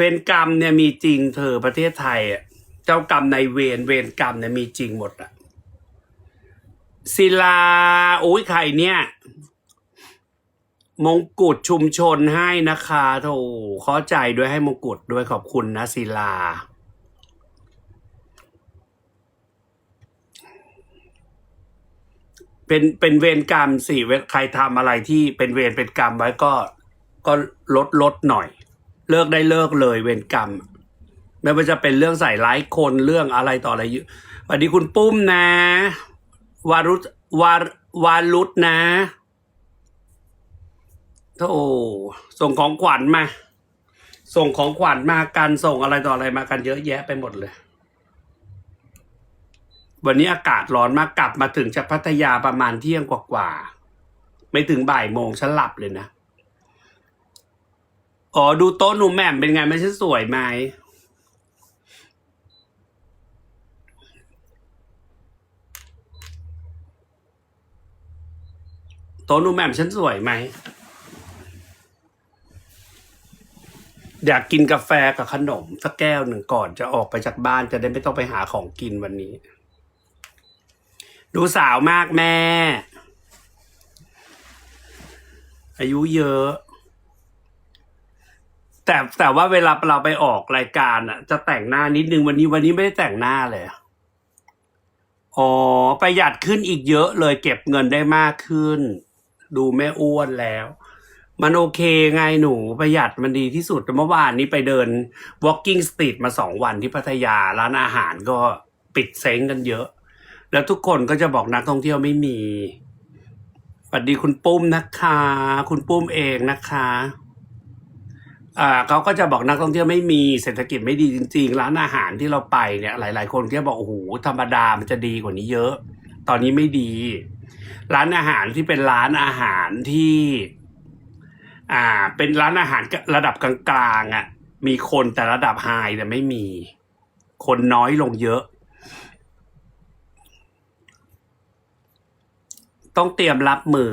เวรกรรมเนี่ยมีจริงเธอประเทศไทยอะเจ้ากรรมในเวรเวรกรรมเนี่ยมีจริงหมดอะศิลาโอ้ยใครเนี่ย มงกุฎชุมชนให้นะคะโถขอใจด้วยให้มงกุฎด้วยขอบคุณนะศิลาเป็นเป็นเวรกรรมสิเวใครทำอะไรที่เป็นเวรเป็นกรรมไว้ก็ก็ลดลดหน่อย เลิกได้เลิกเลยเวรกรรม ไม่ว่าจะเป็นเรื่องใส่ร้ายคนเรื่องอะไรต่ออะไรเยอะสวัสดีคุณปุ้มนะ วารุตวารวารุตนะโธ่ส่งของขวัญมา ส่งของขวัญมากันส่งอะไรต่ออะไรมากันเยอะแยะไปหมดเลย วันนี้อากาศร้อนมากกลับมาถึงจากพัทยาประมาณเที่ยงกว่าๆไม่ถึงบ่ายโมงฉันหลับเลยนะ อ๋อ ดูโต๊ะหนูแหม่มเป็นไงไม่ใช่สวยไหม โต๊ะหนูแหม่มฉันสวยไหม อยากกินกาแฟกับขนมสักแก้วหนึ่งก่อนจะออกไปจากบ้านจะได้ไม่ต้องไปหาของกินวันนี้ ดูสาวมากแม่ อายุเยอะ แต่แต่ว่าเวลาเราไปออกรายการอะ จะแต่งหน้านิดนึงวันนี้วันนี้ไม่ได้แต่งหน้าเลยอะอ๋อประหยัดขึ้นอีกเยอะเลยเก็บเงินได้มากขึ้น ดูไม่อ้วนแล้ว มันโอเคไงหนูประหยัดมันดีที่สุดเมื่อวานนี้ไปเดิน walking street มาสองวันที่พัทยาร้านอาหารก็ปิดเซ้งกันเยอะ แล้วทุกคนก็จะบอกนักท่องเที่ยวไม่มีสวัสดีคุณปุ้มนะคะ คุณปุ้มเองนะคะ อ่าเขาก็จะบอกนักท่องเที่ยวไม่มีเศรษฐกิจไม่ดีจริง ๆ ร้านอาหารที่เราไปเนี่ยหลาย ๆ คนก็บอกโอ้โหธรรมดามันจะดีกว่านี้เยอะ ตอนนี้ไม่ดี ร้านอาหารที่เป็นร้านอาหารที่ อ่า เป็นร้านอาหารระดับกลางๆอะ มีคนแต่ระดับไฮแต่ไม่มี คนน้อยลงเยอะ ต้องเตรียมรับมือ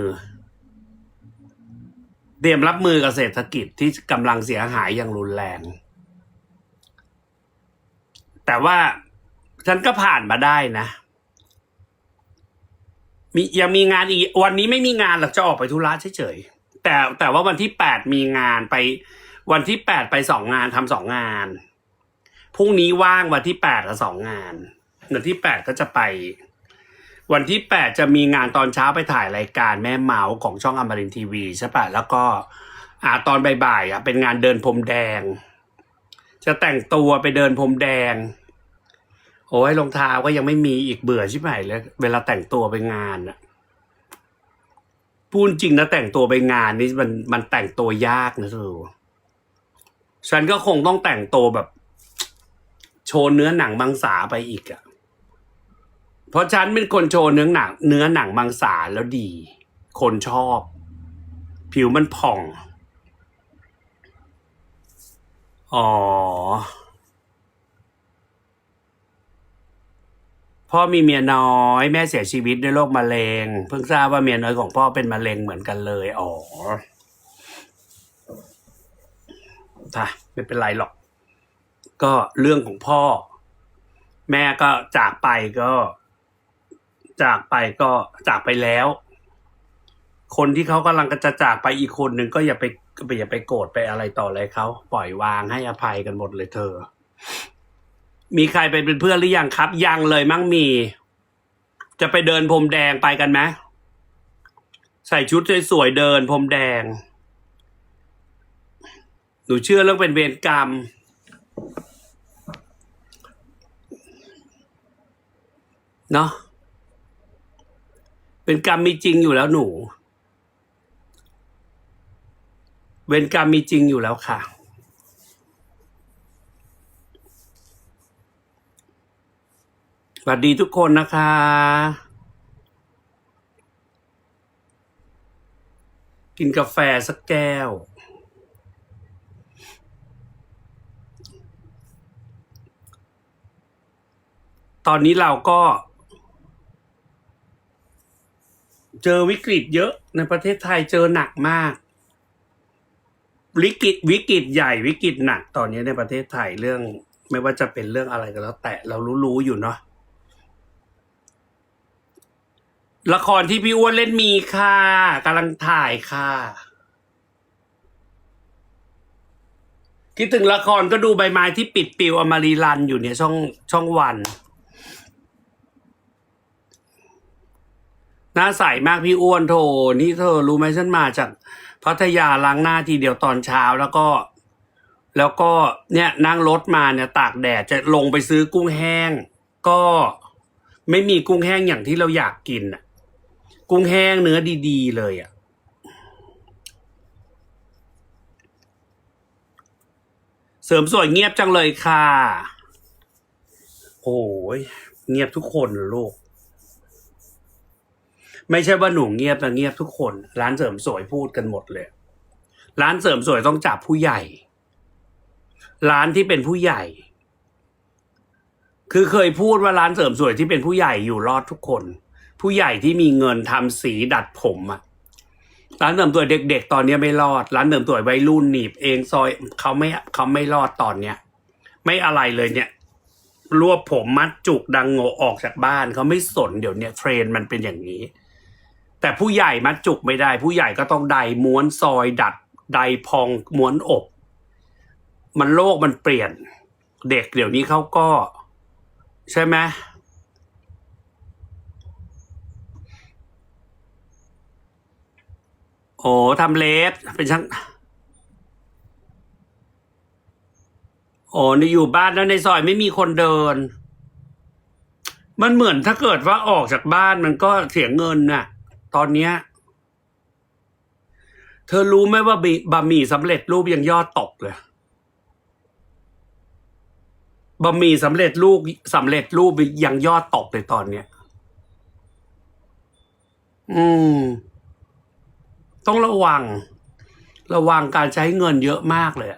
เตรียมรับมือกับเศรษฐกิจที่กำลังเสียหายอย่างรุนแรง แต่ว่าฉันก็ผ่านมาได้นะ มียังมีงานอีกวันนี้ไม่มีงานหรอกจะออกไปธุระเฉยๆแต่แต่ว่าวันที่แปดมีงานไป วันที่แปดไปสองงานทำสองงานพรุ่งนี้ว่างวันที่แปดกับสองงานวันที่แปดก็จะไป วันที่แปดจะมีงานตอนเช้าไปถ่ายรายการแม่เมาส์ของช่องอมรินทีวีใช่ปะแล้วก็อ่าตอนบ่ายๆอะเป็นงานเดินพรมแดง จะแต่งตัวไปเดินพรมแดง โอ้ยรองเท้าก็ยังไม่มีอีกเบื่อชิบหายเลยเวลาแต่งตัวไปงานอะพูดจริงนะแต่งตัวไปงานนี่มันมันแต่งตัวยากนะทูฉันก็คงต้องแต่งตัวแบบ โชว์เนื้อหนังมังสาไปอีกอะ เพราะฉันเป็นคนโชว์เนื้อหนัง เนื้อหนังมังสาแล้วดี คนชอบ ผิวมันผ่อง อ๋อ พ่อมีเมียน้อย แม่เสียชีวิตด้วยโรคมะเร็ง เพิ่งทราบว่าเมียน้อยของพ่อเป็นมะเร็งเหมือนกันเลย อ๋อท่ะไม่เป็นไรหรอก ก็เรื่องของพ่อ แม่ก็จากไปก็ จากไปก็จากไปแล้ว คนที่เขากำลังจะจากไปอีกคนหนึ่งก็อย่าไปอย่าไปโกรธไปอะไรต่ออะไรเขาปล่อยวางให้อภัยกันหมดเลยเธอ มีใครไปเป็นเพื่อนหรือยังครับ ยังเลยมั่งมี จะไปเดินพรมแดงไปกันไหมใส่ชุดสวยๆเดินพรมแดง หนูเชื่อเรื่องเป็นเวรกรรม เนาะ เป็นกรรมมีจริงอยู่แล้วหนู เวรกรรมมีจริงอยู่แล้วค่ะ สวัสดีทุกคนนะคะ กินกาแฟสักแก้วตอนนี้เราก็ เจอวิกฤตเยอะในประเทศไทยเจอหนักมาก วิกฤตวิกฤตใหญ่วิกฤตหนักตอนนี้ในประเทศไทยเรื่อง ไม่ว่าจะเป็นเรื่องอะไรก็แล้ว แต่เรารู้ๆอยู่เนาะละครที่พี่อ้วนเล่นมีค่ะกำลังถ่ายค่ะ คิดถึงละครก็ดูใบไม้ที่ปิดปิวอมารีรันอยู่เนี่ยช่องช่องวัน หน้าใสมากพี่อ้วนโทนี่เธอรู้ไหมฉันมาจากพัทยาล้างหน้าทีเดียวตอนเช้าแล้วก็ แล้วก็เนี่ยนั่งรถมาเนี่ยตากแดดจะลงไปซื้อกุ้งแห้ง ก็ไม่มีกุ้งแห้งอย่างที่เราอยากกินอะ กุ้งแห้งเนื้อดีๆเลยอะเสริมสวยเงียบจังเลยค่ะ โอ้ยเงียบทุกคนหรอลูก ไม่ใช่ว่าหนูเงียบนะเงียบทุกคน ร้านเสริมสวยพูดกันหมดเลย ร้านเสริมสวยต้องจับผู้ใหญ่ ร้านที่เป็นผู้ใหญ่ คือเคยพูดว่าร้านเสริมสวยที่เป็นผู้ใหญ่อยู่รอดทุกคน ผู้ใหญ่ที่มีเงินทำสีดัดผมอะร้านเสริมสวยเด็ก ๆ ตอนนี้ไม่รอด ร้านเสริมสวยวัยรุ่นหนีบเองซอยเขาไม่เขาไม่รอดตอนเนี้ย ไม่อะไรเลยเนี่ย รวบผมมัดจุกดังโงออกจากบ้านเขาไม่สนเดี๋ยวเนี้ยเทรนด์มันเป็นอย่างนี้ แต่ผู้ใหญ่มัดจุกไม่ได้ ผู้ใหญ่ก็ต้องไดม้วนซอยดัดไดพองม้วนอกมันโลกมันเปลี่ยน เด็กเดี๋ยวนี้เขาก็ ใช่ไหมโอ้ทำเล็บเป็นช่างโอ้ในอยู่บ้านแล้วในซอยไม่มีคนเดิน มันเหมือนถ้าเกิดว่าออกจากบ้านมันก็เสียเงินน่ะ ตอนเนี้ยเธอรู้ไหมว่าบิบะหมี่สำเร็จรูปยังยอดตกเลยบะหมี่สำเร็จรูปสำเร็จรูปยังยอดตกเลยตอนเนี้ยอืม ต้องระวัง ระวังการใช้เงินเยอะมากเลย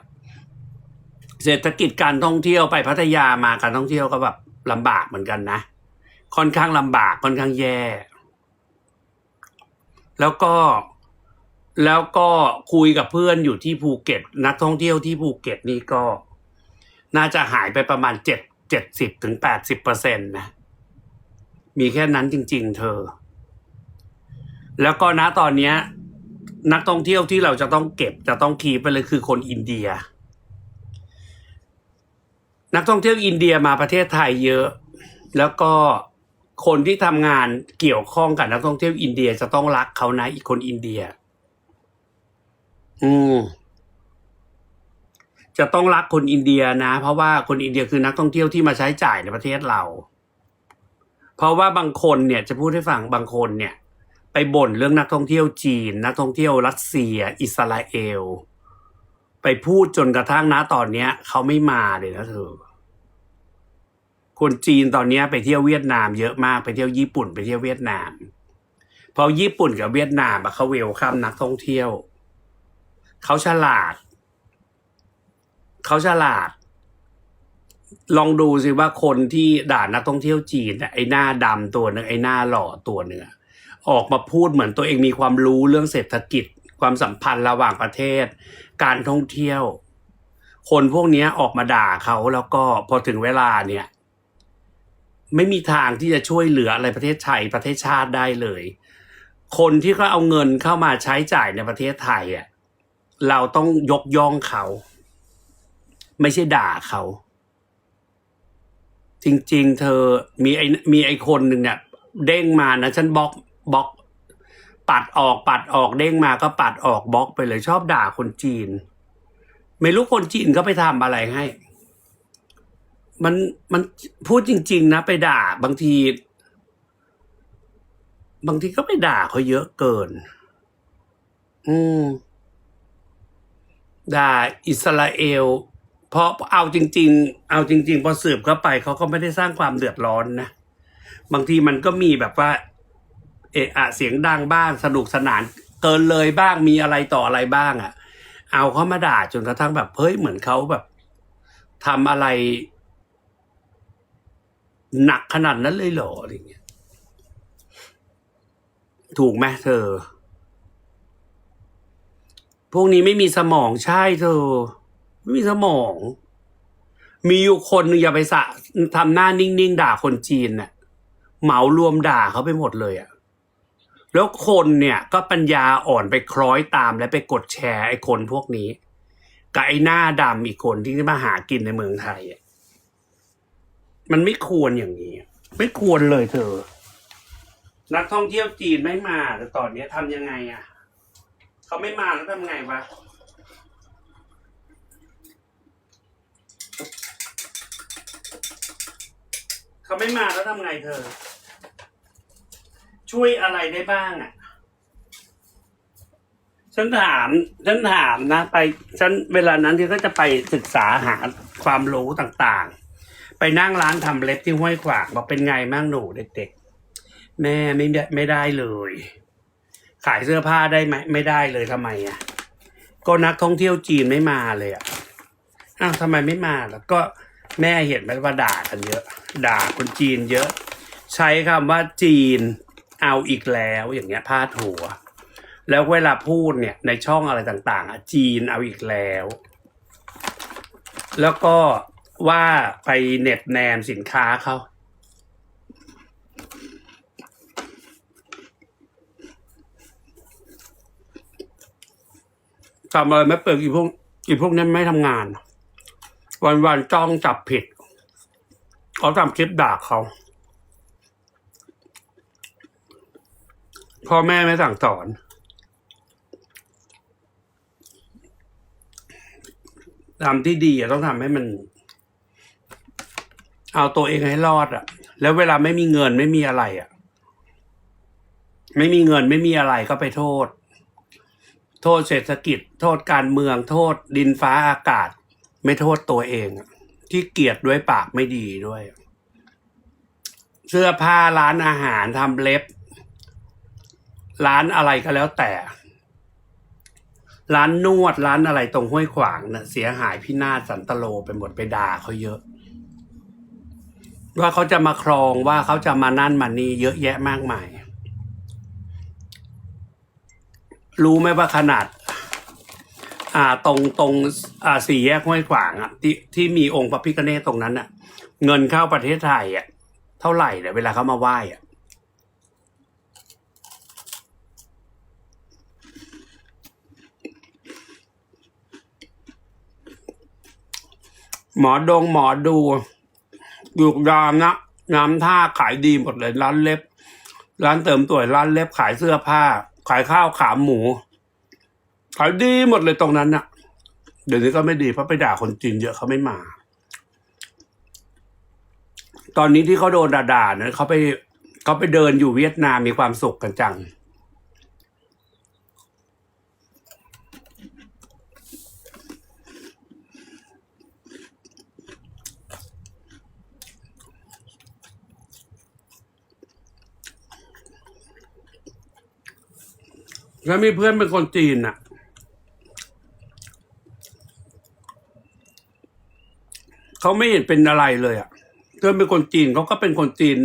เศรษฐกิจการท่องเที่ยวไปพัทยามาการท่องเที่ยวก็แบบลำบากเหมือนกันนะค่อนข้างลำบากค่อนข้างแย่ แล้วก็แล้วก็คุยกับเพื่อนอยู่ที่ภูเก็ต นักท่องเที่ยวที่ภูเก็ตนี่ก็ น่าจะหายไปประมาณเจ็ดเจ็ดสิบถึงแปดสิบเปอร์เซ็นต์นะ มีแค่นั้นจริง ๆ เธอ แล้วก็ณตอนเนี้ย นักท่องเที่ยวที่เราจะต้องเก็บจะต้องคีไปเลยคือคนอินเดีย นักท่องเที่ยวอินเดียมาประเทศไทยเยอะ แล้วก็ คนที่ทำงานเกี่ยวข้องกับนักท่องเที่ยวอินเดียจะต้องรักเขานะอีกคนอินเดีย อืมจะต้องรักคนอินเดียนะ เพราะว่าคนอินเดียคือนักท่องเที่ยวที่มาใช้จ่ายในประเทศเรา เพราะว่าบางคนเนี่ยจะพูดให้ฟังบางคนเนี่ย ไปบ่นเรื่องนักท่องเที่ยวจีน นักท่องเที่ยวรัสเซีย อิสราเอล ไปพูดจนกระทั่งนะตอนเนี้ย เขาไม่มาเลยนะเธอ คนจีนตอนนี้ไปเที่ยวเวียดนามเยอะมากไปเที่ยวญี่ปุ่นไปเที่ยวเวียดนาม เพราะญี่ปุ่นกับเวียดนามเขาเวลคัมนักท่องเที่ยวเขาฉลาดเขาฉลาด ลองดูสิว่าคนที่ด่านักท่องเที่ยวจีนน่ไอ้หน้าดำตัวหนึ่งไอ้หน้าหล่อตัวหนึ่งออกมาพูดเหมือนตัวเองมีความรู้เรื่องเศรษฐกิจ ความสัมพันธ์ระหว่างประเทศ การท่องเที่ยว คนพวกนี้ออกมาด่าเขาแล้วก็พอถึงเวลาเนี่ย ไม่มีทางที่จะช่วยเหลืออะไรประเทศไทยประเทศชาติได้เลย คนที่เขาเอาเงินเข้ามาใช้จ่ายในประเทศไทยอะเราต้องยกย่องเขา ไม่ใช่ด่าเขา จริง ๆ เธอมีไอ้มีไอ้คนหนึ่งเนี่ยเด้งมานะฉันบล็อกบล็อก ปัดออกปัดออกเด้งมาก็ปัดออกบล็อกไปเลยชอบด่าคนจีน ไม่รู้คนจีนเขาไปทำอะไรให้ มันมันพูดจริง ๆ นะ ไปด่า บางที บางทีก็ไปด่าเขาเยอะเกิน อืม ด่าอิสราเอลเพราะเอาจริง ๆ เอาจริง ๆ พอสืบเข้าไปเขาก็ไม่ได้สร้างความเดือดร้อนนะบางทีมันก็มีแบบว่า เอะอะเสียงดังบ้างสนุกสนานเกินเลยบ้างมีอะไรต่ออะไรบ้างอะ่ะ เอาเขามาด่าจนกระทั่งแบบเฮ้ยเหมือนเขาแบบทำอะไร หนักขนาดนั้นเลยเหรออะไรเงี้ย ถูกไหมเธอ พวกนี้ไม่มีสมองใช่เธอ ไม่มีสมอง มีอยู่คนหนึงอย่าไปสะทำหน้านิ่งๆด่าคนจีนน่ะเหมารวมด่าเขาไปหมดเลยอะแล้วคนเนี่ยก็ปัญญาอ่อนไปคล้อยตามและไปกดแชร์ไอ้คนพวกนี้ กับไอ้หน้าดำอีกคนที่มาหากินในเมืองไทยอะ มันไม่ควรอย่างนี้ ไม่ควรเลยเธอ นักท่องเที่ยวจีนไม่มาแต่ตอนเนี้ยทำยังไงอะเขาไม่มาแล้วทำไงวะเขาไม่มาแล้วทำไงเธอ ช่วยอะไรได้บ้างอะฉันถามฉันถามนะ ไปฉันเวลานั้นที่ก็จะไปศึกษาหาความรู้ต่างๆ ไปนั่งร้านทำเล็บที่ห้วยขวางบอกเป็นไงมั่งหนูเด็กๆ แม่ไม่ได้ไม่ได้เลย ขายเสื้อผ้าได้ไหมไม่ได้เลยทำไมอะ ก็นักท่องเที่ยวจีนไม่มาเลยอะอ้าวทำไมไม่มาแล้วก็แม่เห็นไหมว่าด่ากันเยอะ ด่าคนจีนเยอะ ใช้คำว่าจีนเอาอีกแล้วอย่างเงี้ยพาดหัว แล้วเวลาพูดเนี่ยในช่องอะไรต่าง ๆอะจีนเอาอีกแล้ว แล้วก็ ว่าไปเน็ตแนมสินค้าเขาทำอะไรไม่เปิดอีพวกอีพวกนั้นไม่ทำงาน วันวันจ้องจับผิดเขาทำคลิปด่าเขาพ่อแม่ไม่สั่งสอน ทำที่ดีอะต้องทำให้มัน เอาตัวเองให้รอดอะแล้วเวลาไม่มีเงินไม่มีอะไรอะไม่มีเงินไม่มีอะไรก็ไปโทษ โทษเศรษฐกิจ โทษการเมือง โทษดินฟ้าอากาศ ไม่โทษตัวเองอะที่เกียจด้วยปากไม่ดีด้วย เสื้อผ้าร้านอาหารทำเล็บ ร้านอะไรก็แล้วแต่ ร้านนวดร้านอะไรตรงห้วยขวางเน่ะเสียหายพินาศสันตโลไปหมดไปด่าเขาเยอะ ว่าเขาจะมาครองว่าเขาจะมานั่นมานี่เยอะแยะมากมาย รู้ไหมว่าขนาด อ่าตรงตรงอ่าสี่แยกห้วยขวางอะที่ที่มีองค์พระพิฆเนศตรงนั้นอะ เงินเข้าประเทศไทยอะ เท่าไหร่เนี่ยเวลาเขามาไหว้อะหมอดงหมอดู อยู่ยามนะน้ำท่าขายดีหมดเลยร้านเล็บ ร้านเติมตัวร้านเล็บขายเสื้อผ้า ขายข้าวขาหมู ขายดีหมดเลยตรงนั้นน่ะ เดี๋ยวนี้ก็ไม่ดีเพราะไปด่าคนจีนเยอะเขาไม่มา ตอนนี้ที่เขาโดนด่าๆเนี่ยเขาไปเขาไปเดินอยู่เวียดนามมีความสุขกันจัง แล้วมีเพื่อนเป็นคนจีนน่ะ เขาไม่เห็นเป็นอะไรเลยอะ เพื่อนเป็นคนจีนเขาก็เป็นคนจีน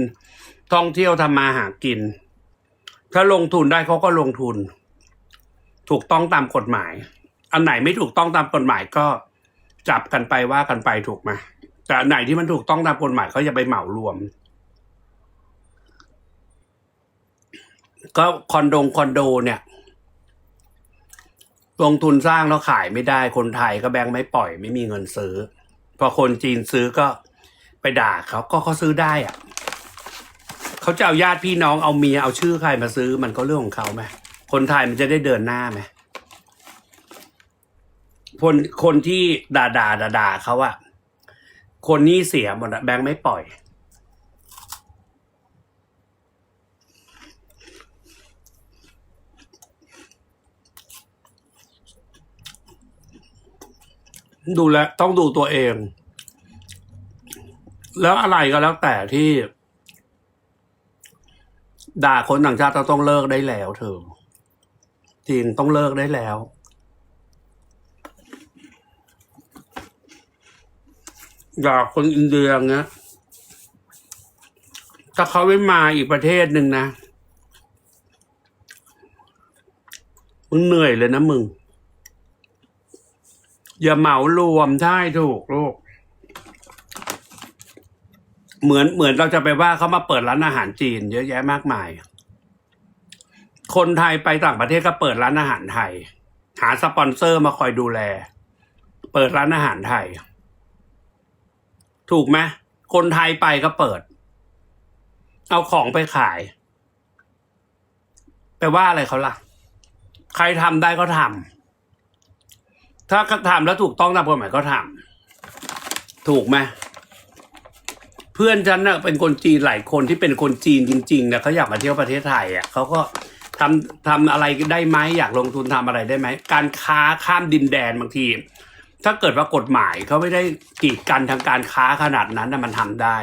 ท่องเที่ยวทำมาหากิน ถ้าลงทุนได้เขาก็ลงทุน ถูกต้องตามกฎหมาย อันไหนไม่ถูกต้องตามกฎหมายก็จับกันไปว่ากันไปถูกไหมแต่อันไหนที่มันถูกต้องตามกฎหมายเขาอย่าไปเหมารวมก็คอนโดคอนโดเนี่ย ลงทุนสร้างแล้วขายไม่ได้คนไทยก็แบงค์ไม่ปล่อยไม่มีเงินซื้อ พอคนจีนซื้อก็ไปด่าเขาก็เขาซื้อได้อะเขาจะเอาญาติพี่น้องเอาเมียเอาชื่อใครมาซื้อมันก็เรื่องของเขาไหมคนไทยมันจะได้เดินหน้าไหมคนคนที่ด่าด่าด่าด่าเขาอะคนนี้เสียหมดอะแบงค์ไม่ปล่อย ดูแลต้องดูตัวเอง แล้วอะไรก็แล้วแต่ที่ ด่าคนต่างชาติต้องเลิกได้แล้วเธอจริงต้องเลิกได้แล้วด่าคนอินเดียเงี้ยถ้าเขาไม่มาอีกประเทศหนึ่งนะ มึงเหนื่อยเลยนะมึง อย่าเหมารวมใช่ถูกลูก เหมือนเหมือนเราจะไปว่าเขามาเปิดร้านอาหารจีน เยอะแยะมากมาย คนไทยไปต่างประเทศก็เปิดร้านอาหารไทย หาสปอนเซอร์มาคอยดูแล เปิดร้านอาหารไทย ถูกไหมคนไทยไปก็เปิด เอาของไปขาย ไปว่าอะไรเขาล่ะ ใครทำได้ก็ทำ ถ้าทำแล้วถูกต้องตามกฎหมายก็ทำถูกไหมเพื่อนฉันน่ะเป็นคนจีนหลายคนที่เป็นคนจีนจริงๆนะเขาอยากมาเที่ยวประเทศไทยอะเขาก็ทำทำอะไรได้ไหมอยากลงทุนทำอะไรได้ไหมการค้าข้ามดินแดนบางที ถ้าเกิดว่ากฎหมายเขาไม่ได้กีดกันทางการค้าขนาดนั้นนะมันทำได้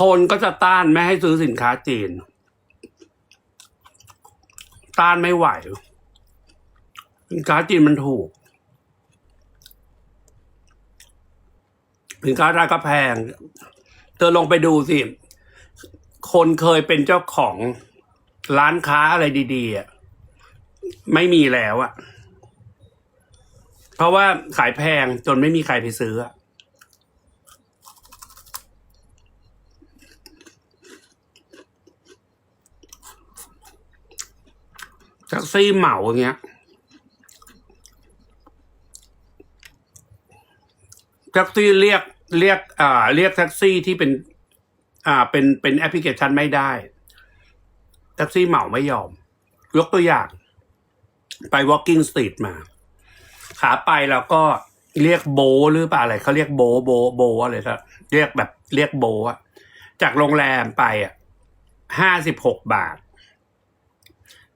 คนก็จะต้านไม่ให้ซื้อสินค้าจีน ต้านไม่ไหว สินค้าจีนมันถูก สินค้าราคาแพง เธอลองไปดูสิ คนเคยเป็นเจ้าของร้านค้าอะไรดีๆอะไม่มีแล้วอะ เพราะว่าขายแพงจนไม่มีใครไปซื้ออะ แท็กซี่เหมาอย่างเงี้ยแท็กซี่เรียกเรียกอ่าเรียกแท็กซี่ที่เป็นอ่าเป็นเป็นแอปพลิเคชันไม่ได้ แท็กซี่เหมาไม่ยอม ยกตัวอย่าง ไป walking street มา ขาไปแล้วก็เรียกโบหรือเปล่าอะไรเขาเรียกโบโบโบอะไรก็เรียกแบบเรียกโบอะจากโรงแรมไปอะห้าสิบหกบาท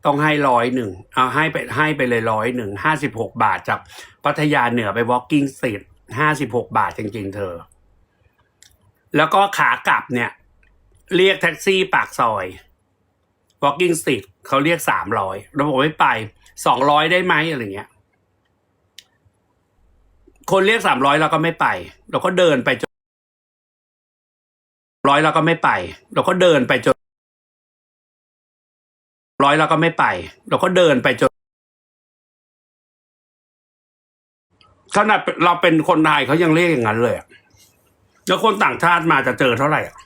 ต้องให้ร้อยหนึ่งเอาให้ไปให้ไปเลยร้อยหนึ่งห้าสิบหกบาทจากพัทยาเหนือไป walking street ห้าสิบหกบาทจริง ๆ เธอ แล้วก็ขากลับเนี่ย เรียกแท็กซี่ปากซอย walking street เขาเรียกสามร้อยเราบอกไม่ไปสองร้อยได้ไหมอะไรเงี้ย คนเรียกสามร้อยเราก็ไม่ไป เราก็เดินไปจนร้อยเราก็ไม่ไป เราก็เดินไปจน ร้อยเราก็ไม่ไป เราก็เดินไปจนขนาดเราเป็นคนไทยเขายังเรียกอย่างนั้นเลยแล้วคนต่างชาติมาจะเจอเท่าไหร่อะ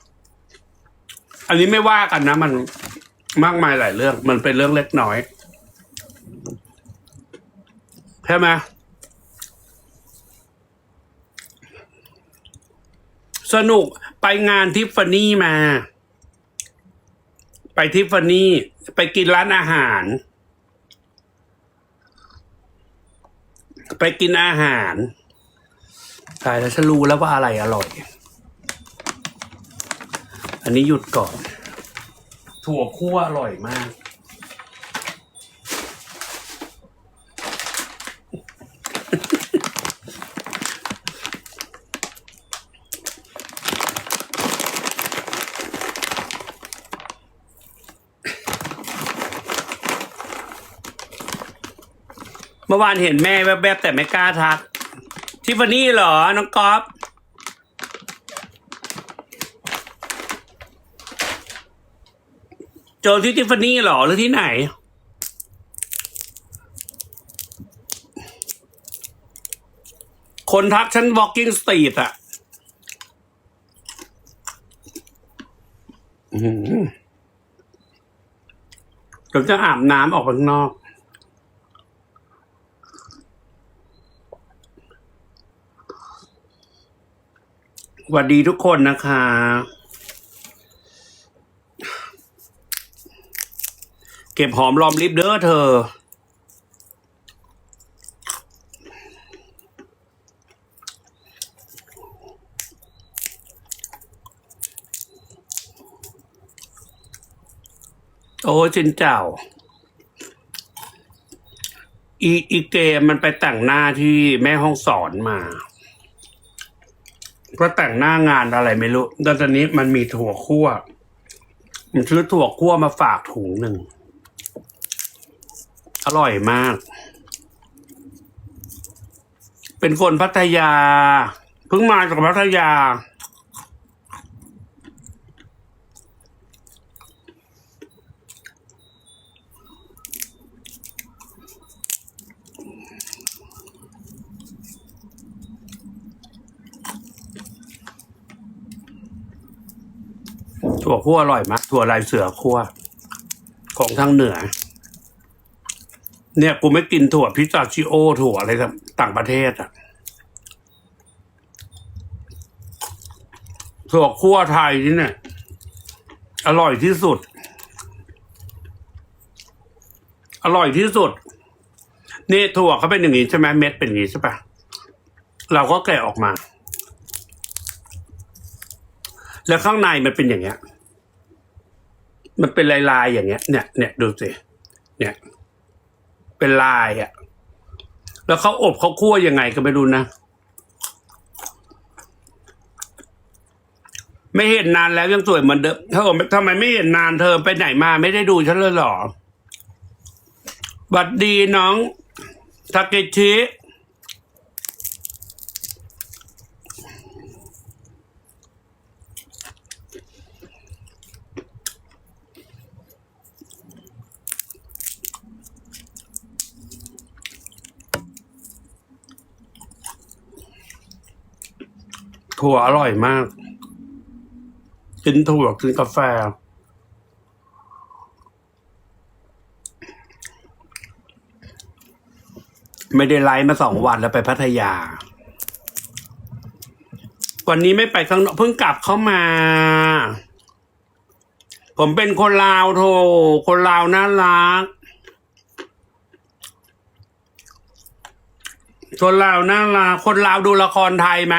อันนี้ไม่ว่ากันนะ มันมากมายหลายเรื่อง มันเป็นเรื่องเล็กน้อยใช่ไหมสนุกไปงานทิฟฟานี่มา ไปทิฟฟานี่ไปกินร้านอาหาร ไปกินอาหารตายแล้วฉันรู้แล้วว่าอะไรอร่อย อันนี้หยุดก่อน ถั่วคั่วอร่อยมาก เมื่อวานเห็นแม่แวบๆแต่ไม่กล้าทัก ทิฟฟานี่เหรอ น้องก๊อฟเจอที่ทิฟฟานี่เหรอ หรือที่ไหน คนทักฉัน walking street อะอื้อหือเดี๋ยวจะอาบน้ำออกไปข้างนอก สวัสดีทุกคนนะคะ เก็บหอมรอมริบเด้อเธอ โอ้จินเจ้า อีอีเกมมันไปแต่งหน้าที่แม่ห้องสอนมา ก็แต่งหน้างานอะไรไม่รู้แล้วตอนนี้มันมีถั่วคั่ว มันซื้อถั่วคั่วมาฝากถุงหนึ่ง อร่อยมาก เป็นคนพัทยา เพิ่งมาจากพัทยา ถั่วคั่วอร่อยมากถั่วลายเสือคั่ว ของทางเหนือ เนี่ยกูไม่กินถั่วพิซซ่าชิโอ ถั่วอะไรกับต่างประเทศอะถั่วคั่วไทยนี่เนี่ย อร่อยที่สุด อร่อยที่สุด นี่ถั่วเขาเป็นอย่างนี้ใช่ไหมเม็ดเป็นอย่างนี้ใช่ปะเราก็แกะออกมา แล้วข้างในมันเป็นอย่างเงี้ย มันเป็นลายๆอย่างเงี้ย เนี่ยเนี่ยดูสิเนี่ย เป็นลายอะ่ะ แล้วเขาอบเขาคั่วยังไงก็ไม่รู้นะ ไม่เห็นนานแล้วยังสวยเหมือนเดิมเธอทำไมไม่เห็นนานเธอไปไหนมาไม่ได้ดูฉันเลยหรอบัดดีน้องทาเกชิ ถั่วอร่อยมาก กินถั่วกินกาแฟ ไม่ได้ไลฟ์มาสองวันแล้วไปพัทยา วันนี้ไม่ไปข้างนอกเพิ่งกลับเข้ามา ผมเป็นคนลาวโท คนลาวน่ารักคนลาวน่ารักคนลาวดูละครไทยไหม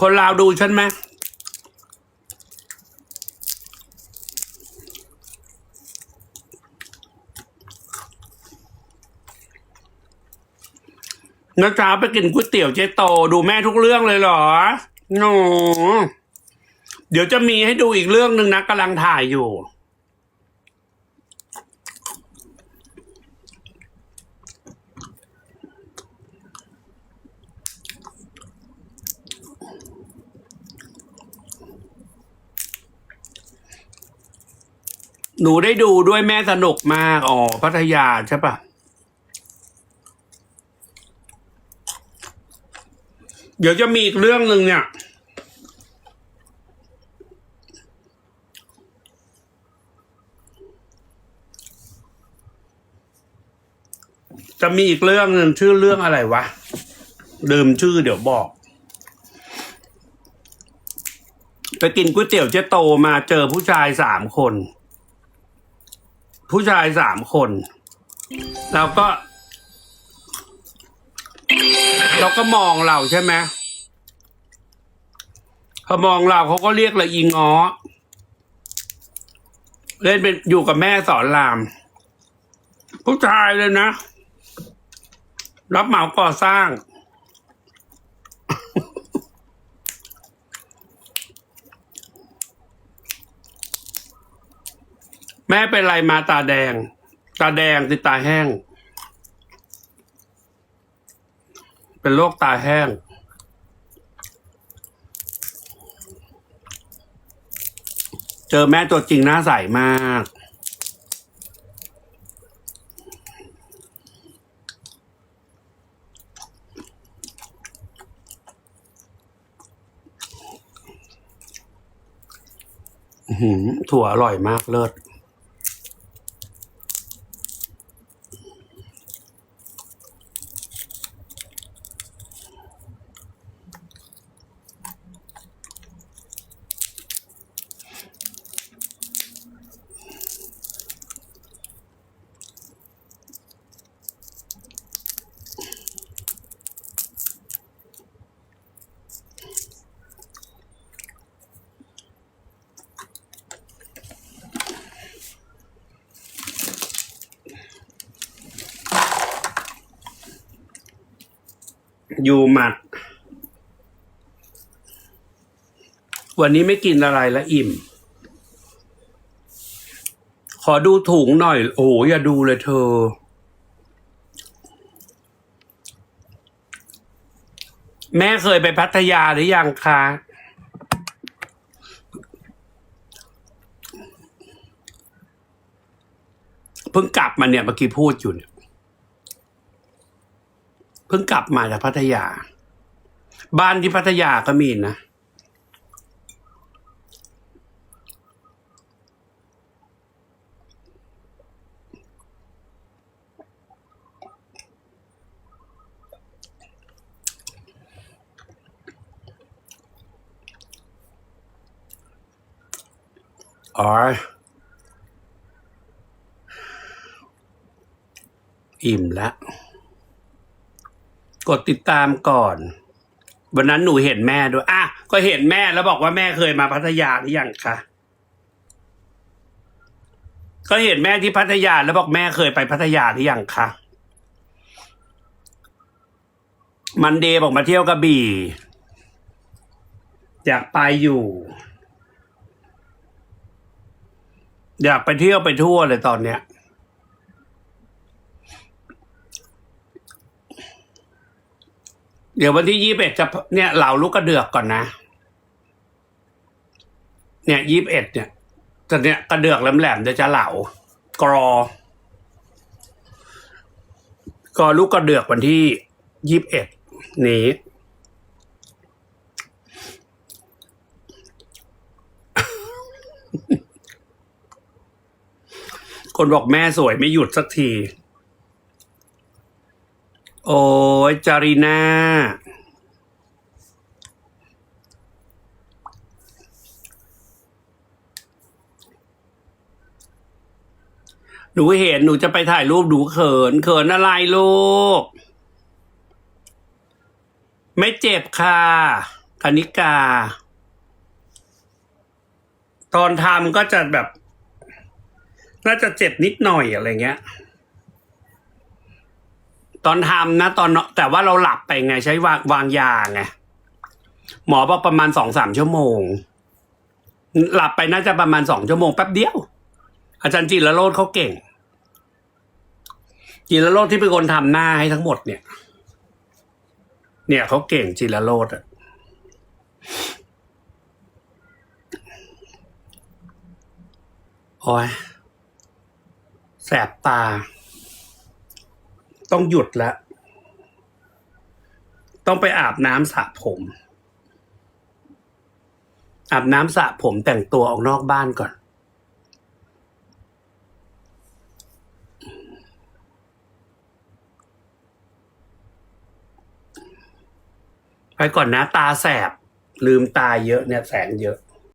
คนลาวดูฉันไหมน้าจ๋าไปกินก๋วยเตี๋ยวเจ๊โตดูแม่ทุกเรื่องเลยเหรอหนูเดี๋ยวจะมีให้ดูอีกเรื่องหนึ่งนะกำลังถ่ายอยู่ หนูได้ดูด้วยแม่สนุกมาก อ๋อ พัทยาใช่ปะเดี๋ยวจะมีอีกเรื่องหนึ่งเนี่ย จะมีอีกเรื่องหนึ่งชื่อเรื่องอะไรวะลืมชื่อเดี๋ยวบอกไปกินก๋วยเตี๋ยวเจ๊โตมาเจอผู้ชายสามคน ผู้ชายสามคน แล้วก็ เราก็มองเราใช่ไหมพอมองเราเขาก็เรียกเราอีง้อเล่นเป็นอยู่กับแม่สอนราม ผู้ชายเลยนะ รับเหมาก่อสร้าง แม่เป็นไรมาตาแดง ตาแดงติดตาแห้ง เป็นโรคตาแห้ง เจอแม่ตัวจริงหน้าใสมากหือถั่วอร่อยมากเลิศ อยู่หมัด วันนี้ไม่กินอะไรแล้วอิ่ม ขอดูถุงหน่อย โอ้โหอย่าดูเลยเธอ แม่เคยไปพัทยาหรือยังคะเพิ่งกลับมาเนี่ยเมื่อกี้พูดอยู่เนี่ย เพิ่งกลับมาจากพัทยา บ้านที่พัทยาก็มีนะอ๋ออิ่มแล้ว กดติดตามก่อน วันนั้นหนูเห็นแม่ด้วยอะก็เห็นแม่แล้วบอกว่าแม่เคยมาพัทยาหรือยังคะก็เห็นแม่ที่พัทยาแล้วบอกแม่เคยไปพัทยาหรือยังคะมันเดย์บอกมาเที่ยวกระบี่ อยากไปอยู่ อยากไปเที่ยวไปทั่วเลยตอนเนี้ย เดี๋ยววันที่ยี่สิบเอ็ดจะเนี่ยเหล่าลูกกระเดือกก่อนนะ เนี่ยยี่สิบเอ็ดเนี่ยจะเนี่ยกระเดือกแหลมๆเดี๋ยวจะเหล่ากรอกอลูกกระเดือกวันที่ยี่สิบเอ็ดนี้คนบอกแม่สวยไม่หยุดสักที โอ้ยจารีนาหนูเห็นหนูจะไปถ่ายรูปหนูเขิน เขินอะไรลูก ไม่เจ็บค่ะคณิกา ตอนทำก็จะแบบ น่าจะเจ็บนิดหน่อยอะไรเงี้ย ตอนทำนะ ตอนแต่ว่าเราหลับไปไง ใช้วางวางยาไงหมอบอกประมาณสองสามชั่วโมง หลับไปน่าจะประมาณสองชั่วโมงแป๊บเดียว อาจารย์จิรโรธเขาเก่ง จิรโรธที่เป็นคนทำหน้าให้ทั้งหมดเนี่ย เนี่ยเขาเก่งจิรโรธอะโอ้ยแสบตา ต้องหยุดแล้วต้องไปอาบน้ำสระผม อาบน้ำสระผมแต่งตัวออกนอกบ้านก่อน ไปก่อนนะตาแสบ ลืมตาเยอะเนี่ยแสงเยอะ